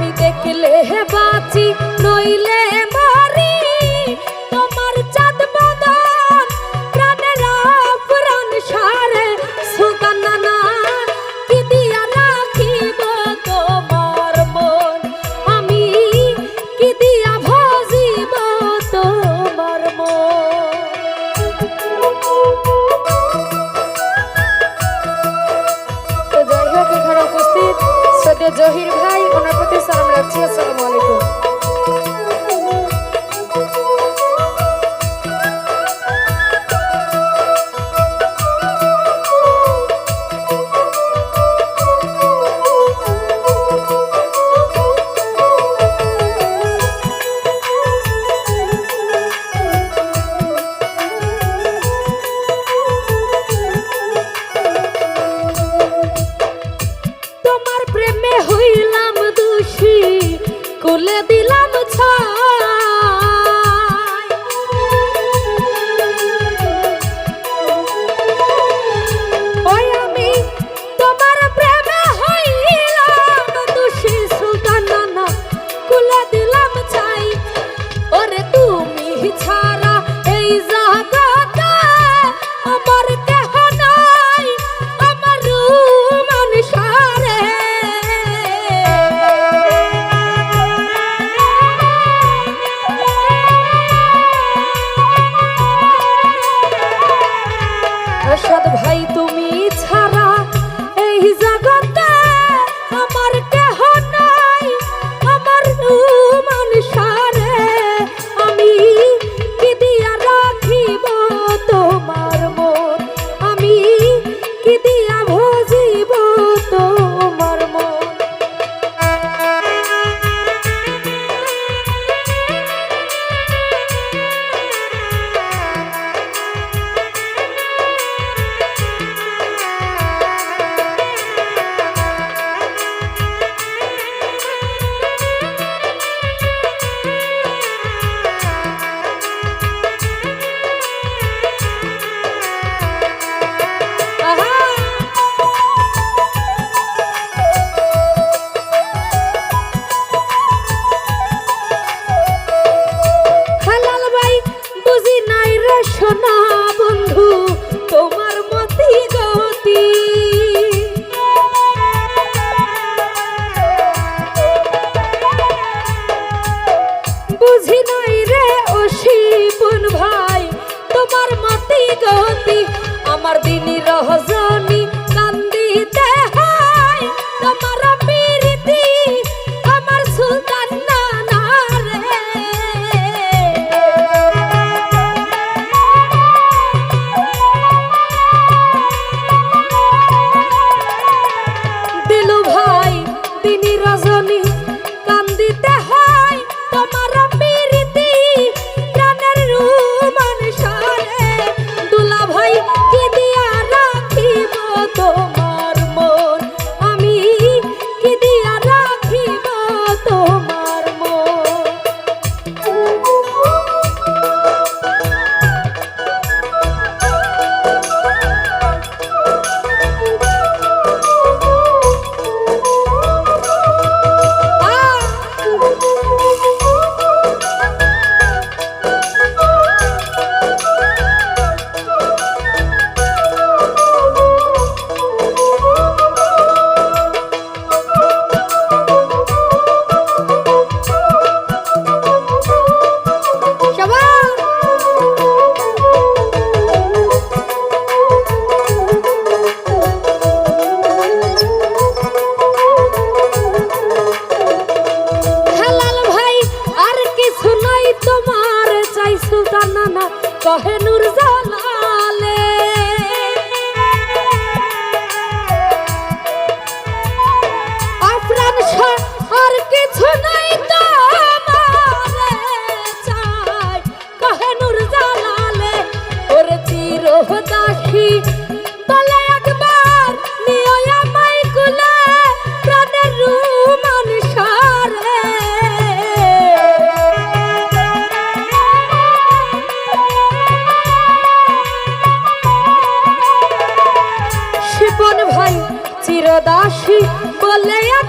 আমি দেখলে বাঁচি নইলে গতি আমার দিনী ভাই বলে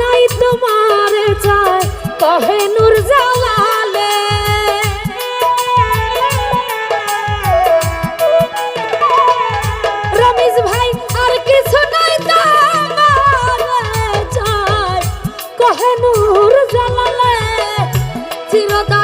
নাই তোমার চায় কহে নূর জালালে। রমেশ ভাই, আর কিছু নাই তোমার চায় কহে নূর জালালে। চিরদা